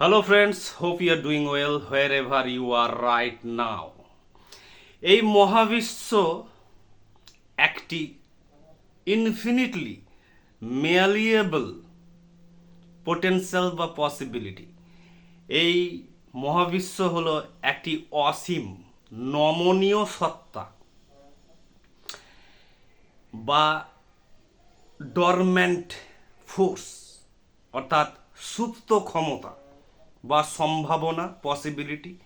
Hello, friends. Hope you doing well well wherever you are right now. এই মহাবিশ্ব একটি infinitely malleable potential বা possibility এই মহাবিশ্ব হলো একটি অসীম নমনীয় সত্তা বা ডরম্যান্ট ফোর্স অর্থাৎ সুপ্ত ক্ষমতা বা সম্ভাবনা পসিবিলিটি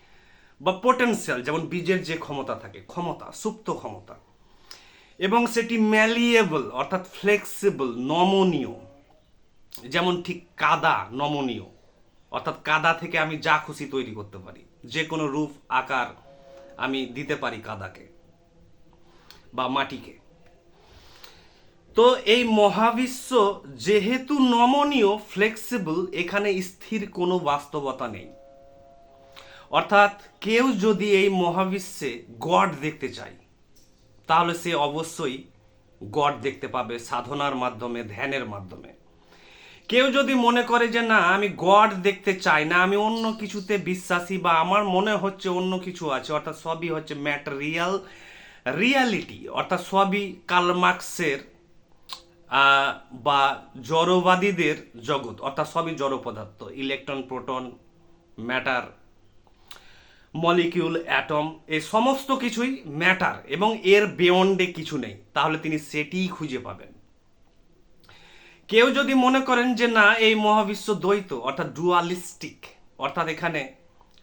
বা পোটেনশিয়াল যেমন বীজের যে ক্ষমতা থাকে, ক্ষমতা, সুপ্ত ক্ষমতা। এবং সেটি ম্যালিয়েবল অর্থাৎ ফ্লেক্সিবল নমনীয়। যেমন ঠিক কাদা, নমনীয়। অর্থাৎ কাদা থেকে আমি যা খুশি তৈরি করতে পারি। যে কোনো রূপ, আকার আমি দিতে পারি কাদাকে বা মাটিকে। তো এই মহাবিশ্ব যেহেতু নমনীয় ফ্লেক্সিবল এখানে স্থির কোনো বাস্তবতা নেই। অর্থাৎ কেউ যদি এই মহাবিশ্বে গড দেখতে চায়, তাহলে সে অবশ্যই গড দেখতে পাবে সাধনার মাধ্যমে, ধ্যানের মাধ্যমে। কেউ যদি মনে করে যে, না, আমি গড দেখতে চাই না, আমি অন্য কিছুতে বিশ্বাসী বা আমার মনে হচ্ছে অন্য কিছু আছে। অর্থাৎ সবই হচ্ছে ম্যাটেরিয়াল রিয়ালিটি, অর্থাৎ সবই কালমার্কসের বা জড়বাদীদের জগৎ, অর্থাৎ সবই জড় পদার্থ electron, proton, matter, molecule, atom এই সমস্ত কিছুই ম্যাটার এবং এর বিয়ন্ডে কিছু নেই, তাহলে তিনি সেটিই খুঁজে পাবেন। কেউ যদি মনে করেন যে না, এই মহাবিশ্ব দ্বৈত, অর্থাৎ ডুয়ালিস্টিক অর্থাৎ এখানে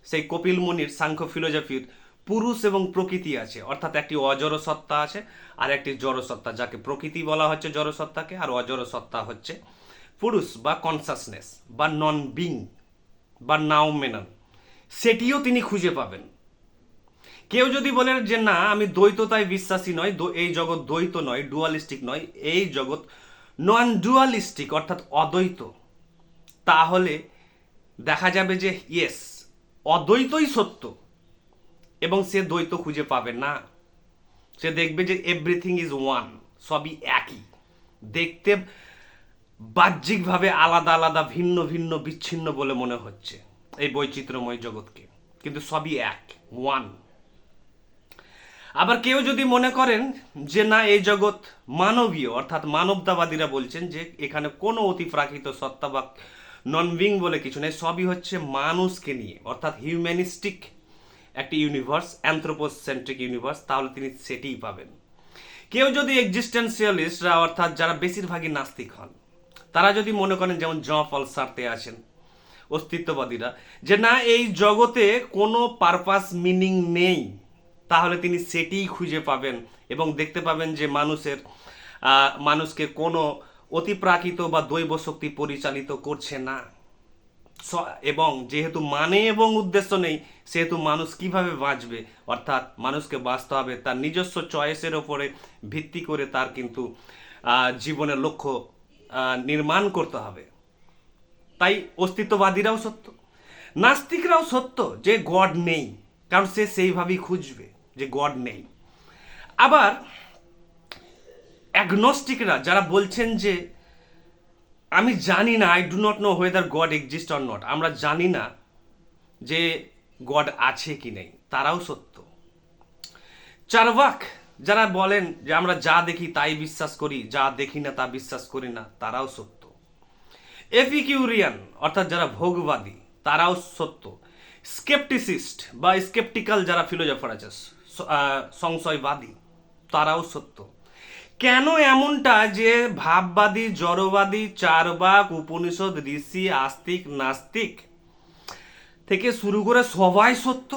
সেই কপিল মুনির, সাংখ্য ফিলোজফির পুরুষ এবং প্রকৃতি আছে। অর্থাৎ একটি অজড় সত্তা আছে আর একটি জড় সত্তা, যাকে প্রকৃতি বলা হচ্ছে জড় সত্তাকে, আর অজড় সত্তা হচ্ছে পুরুষ বা কনসাসনেস বা নন বিং বা নাও মেনন সেটিও তিনি খুঁজে পাবেন। কেউ যদি বলেন যে, না, আমি দ্বৈততায় বিশ্বাসী নয় এই জগৎ দ্বৈত নয় ডুয়ালিস্টিক নয়, এই জগৎ নন ডুয়ালিস্টিক অর্থাৎ অদ্বৈত, তাহলে দেখা যাবে যে ইয়েস অদ্বৈতই সত্য। এবং সে দ্বৈত খুঁজে পাবে না। সে দেখবে যে এভরিথিং ইজ ওয়ান সবই একই। দেখতে বাহ্যিকভাবে আলাদা আলাদা, ভিন্ন ভিন্ন, বিচ্ছিন্ন বলে মনে হচ্ছে এই বৈচিত্র্যময় জগৎকে। কিন্তু সবই এক ওয়ান আবার কেউ যদি মনে করেন যে না, এই জগৎ মানবীয়, অর্থাৎ মানবতাবাদীরা বলছেন যে এখানে কোনো অতিপ্রাকৃত সত্তা বা নন বিং বলে কিছু নেই, সবই হচ্ছে মানুষকে নিয়ে, অর্থাৎ হিউম্যানিস্টিক একটি ইউনিভার্স অ্যান্থ্রোপোসেন্ট্রিক ইউনিভার্স তাহলে তিনি সেটিই পাবেন। কেউ যদি এক্সিস্টেন্সিয়ালিস্টরা অর্থাৎ যারা বেশিরভাগই নাস্তিক হন, তারা যদি মনে করেন যেমন জ পল সারতে আছেন অস্তিত্ববাদীরা, যে না, এই জগতে কোনো পারপাস মিনিং নেই, তাহলে তিনি সেটিই খুঁজে পাবেন এবং দেখতে পাবেন যে মানুষের মানুষকে কোনো অতিপ্রাকৃত বা দৈব শক্তি পরিচালিত করছে না। এবং যেহেতু মানে এবং উদ্দেশ্য নেই, সেহেতু মানুষ কীভাবে বাঁচবে? অর্থাৎ মানুষকে বাঁচতে হবে তার নিজস্ব চয়েসের ওপরে ভিত্তি করে তার কিন্তু জীবনের লক্ষ্য নির্মাণ করতে হবে। তাই অস্তিত্ববাদীরাও সত্য। নাস্তিকরাও সত্য যে গড নেই, কারণ সে সেইভাবেই খুঁজবে যে গড নেই। আবার অ্যাগনস্টিকরা যারা বলছেন যে আমি জানি না I do not know whether God exist or not আমরা জানি না যে গড আছে কি নেই, তারাও সত্য। চারবাক যারা বলেন যে আমরা যা দেখি তাই বিশ্বাস করি, যা দেখি না তা বিশ্বাস করি না, তারাও সত্য। এপিকিউরিয়ান, অর্থাৎ যারা ভোগবাদী, তারাও সত্য। স্কেপটিসিস্ট বা স্কেপটিক্যাল যারা ফিলোজফার আছে সংশয়বাদী, তারাও সত্য। কেন এমনটা যে ভাববাদী, জড়বাদী, চারবাক, উপনিষদ, ঋষি, আস্তিক, নাস্তিক থেকে শুরু করে সবাই সত্য?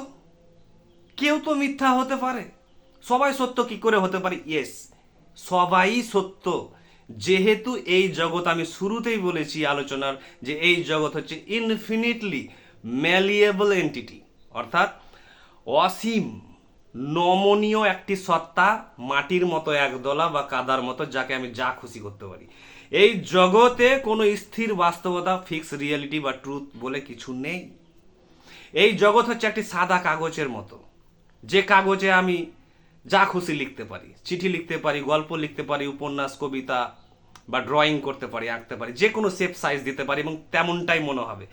কেউ তো মিথ্যা হতে পারে। সবাই সত্য কি করে হতে পারে? ইয়েস সবাই সত্য। যেহেতু এই জগৎ আমি শুরুতেই বলেছি আলোচনার যে এই জগৎ হচ্ছে ইনফিনিটলি ম্যালিয়েবল এন্টিটি অর্থাৎ অসীম। নমনীয় একটি সত্তা মাটির মতো একদলা বা কাদার মতো যাকে আমি যা খুশি করতে পারি। এই জগতে কোনো স্থির বাস্তবতা ফিক্স রিয়েলিটি বা ট্রুথ বলে কিছু নেই। এই জগৎ হচ্ছে একটি সাদা কাগজের মতো। যে কাগজে আমি যা খুশি লিখতে পারি, চিঠি লিখতে পারি, গল্প লিখতে পারি, উপন্যাস, কবিতা বা ড্রয়িং করতে পারি, আঁকতে পারি, যে কোনো শেপ সাইজ দিতে পারি এবং তেমনটাই মনে হবে।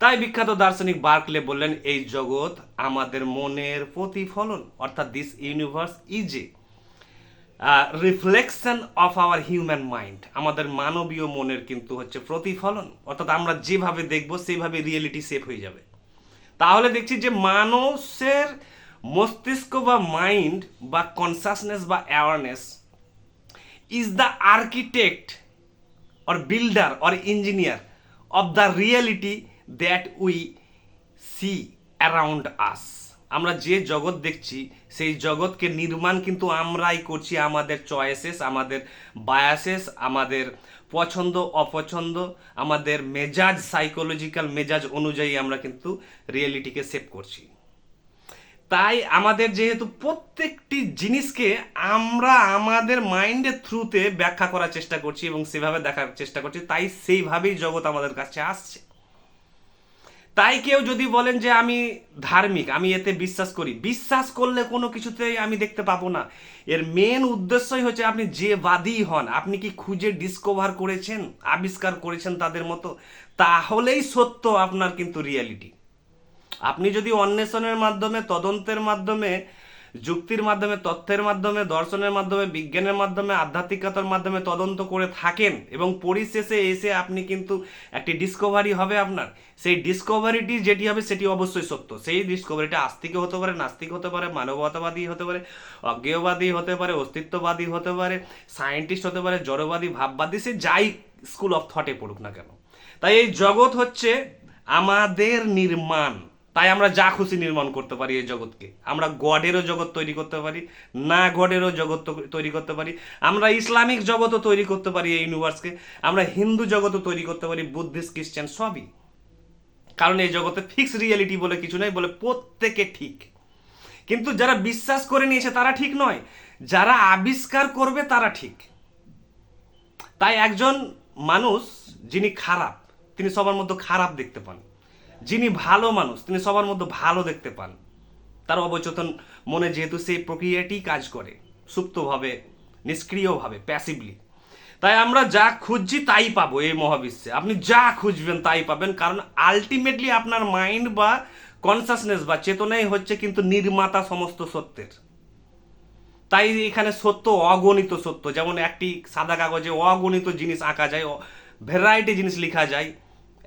তাই বিখ্যাত দার্শনিক বার্কলে বললেন, এই জগৎ আমাদের মনের প্রতিফলন। অর্থাৎ this universe is a reflection of our human mind আমাদের মানবীয় মনের কিন্তু হচ্ছে প্রতিফলন। অর্থাৎ আমরা যেভাবে দেখব সেইভাবে রিয়েলিটি সেভ হয়ে যাবে। তাহলে দেখছি যে মানুষের মস্তিষ্ক বা মাইন্ড বা কনসাসনেস বা awareness is the architect or builder or engineer of the reality that we see around us. আমরা যে জগৎ দেখছি, সেই জগৎকে নির্মাণ কিন্তু আমরাই করছি, আমাদের চয়েসেস আমাদের বায়াসেস আমাদের পছন্দ, অপছন্দ, আমাদের মেজাজ সাইকোলজিক্যাল মেজাজ অনুযায়ী আমরা কিন্তু রিয়েলিটিকে সেভ করছি। তাই আমাদের যেহেতু প্রত্যেকটি জিনিসকে আমরা আমাদের মাইন্ডের থ্রুতে ব্যাখ্যা করার চেষ্টা করছি এবং সেভাবে দেখার চেষ্টা করছি, তাই সেইভাবেই জগৎ আমাদের কাছে আসছে। তাই কেউ যদি বলেন যে আমি ধার্মিক, আমি এতে বিশ্বাস করি, বিশ্বাস করলে কোনো কিছুতেই আমি দেখতে পাবো না। এর মেন উদ্দেশ্যই হচ্ছে আপনি যে বাদী হন, আপনি কি খুঁজে ডিসকভার করেছেন, আবিষ্কার করেছেন তাদের মতো, তাহলেই সত্য আপনার কিন্তু রিয়ালিটি আপনি যদি অন্বেষণের মাধ্যমে, তদন্তের মাধ্যমে যুক্তির মাধ্যমে, তথ্যের মাধ্যমে, দর্শনের মাধ্যমে, বিজ্ঞানের মাধ্যমে, আধ্যাত্মিকতার মাধ্যমে তদন্ত করে থাকেন এবং পরিশেষে এসে আপনি কিন্তু একটি ডিসকভারি হবে আপনার। সেই ডিসকভারিটি যেটি হবে সেটি অবশ্যই সত্য। সেই ডিসকভারিটা আস্তিকও হতে পারে, নাস্তিক হতে পারে, মানবতাবাদী হতে পারে, অজ্ঞেয়বাদী হতে পারে, অস্তিত্ববাদী হতে পারে সায়েন্টিস্ট হতে পারে, জড়বাদী, ভাববাদী, সে যাই স্কুল অফ থটে পড়ুক না কেন। তাই এই জগৎ হচ্ছে আমাদের নির্মাণ। তাই আমরা যা খুশি নির্মাণ করতে পারি এই জগৎকে। আমরা গডেরও জগৎ তৈরি করতে পারি, না গডেরও জগৎ তৈরি করতে পারি। আমরা ইসলামিক জগতও তৈরি করতে পারি এই ইউনিভার্সকে আমরা হিন্দু জগতও তৈরি করতে পারি বুদ্ধিস্ট খ্রিস্টান সবই। কারণ এই জগতে ফিক্স রিয়েলিটি বলে কিছু নেই, বলে প্রত্যেকে ঠিক। কিন্তু যারা বিশ্বাস করে নিয়েছে তারা ঠিক নয়। যারা আবিষ্কার করবে তারা ঠিক। তাই একজন মানুষ যিনি খারাপ, তিনি সবার মধ্যে খারাপ দেখতে পান। যিনি ভালো মানুষ, তিনি সবার মধ্যে ভালো দেখতে পান। তার অবচেতন মনে যেহেতু সেই প্রক্রিয়াটি কাজ করে, সুপ্তভাবে, নিষ্ক্রিয়ভাবে প্যাসিভলি তাই আমরা যা খুঁজছি তাই পাবো এই মহাবিশ্বে। আপনি যা খুঁজবেন তাই পাবেন, কারণ আলটিমেটলি আপনার মাইন্ড বা কনসাসনেস বা চেতনাই হচ্ছে কিন্তু নির্মাতা সমস্ত সত্যের। তাই এখানে সত্য, অগণিত সত্য, যেমন একটি সাদা কাগজে অগণিত জিনিস আঁকা যায় ভ্যারাইটি জিনিস লেখা যায়।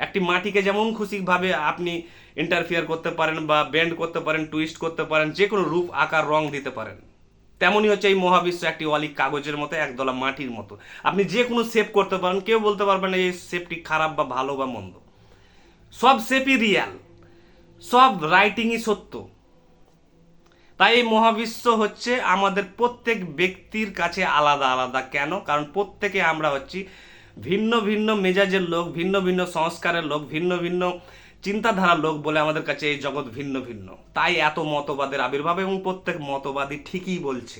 একটি মাটিকে যেমন খুশিভাবে আপনি ইন্টারফিয়ার করতে পারেন বা বেন্ড করতে পারেন টুইস্ট করতে পারেন, যে কোনো রূপ, আকার, রং দিতে পারেন। তেমনই হচ্ছে এই মহাবিশ্ব একটি অলিক কাগজের মতো, একদলা মাটির মতো। আপনি যে কোনো শেপ করতে পারেন, কেউ বলতে পারবেন না এই শেপটি খারাপ বা ভালো বা মন্দ। সব শেপই রিয়াল সব রাইটিংই সত্য। তাই এই মহাবিশ্ব হচ্ছে আমাদের প্রত্যেক ব্যক্তির কাছে আলাদা আলাদা। কেন? কারণ প্রত্যেকে আমরা হচ্ছি ভিন্ন ভিন্ন মেজাজের লোক, ভিন্ন ভিন্ন সংস্কারের লোক, ভিন্ন ভিন্ন চিন্তাধারার লোক বলে আমাদের কাছে এই জগৎ ভিন্ন ভিন্ন। তাই এত মতবাদের আবির্ভাব এবং প্রত্যেক মতবাদী ঠিকই বলছে।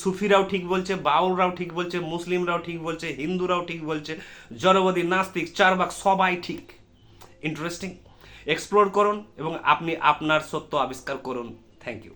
সুফিরাও ঠিক বলছে, বাউলরাও ঠিক বলছে, মুসলিমরাও ঠিক বলছে, হিন্দুরাও ঠিক বলছে জড়বাদী নাস্তিক, চারবাক সবাই ঠিক। ইন্টারেস্টিং এক্সপ্লোর করুন এবং আপনি আপনার সত্য আবিষ্কার করুন। Thank you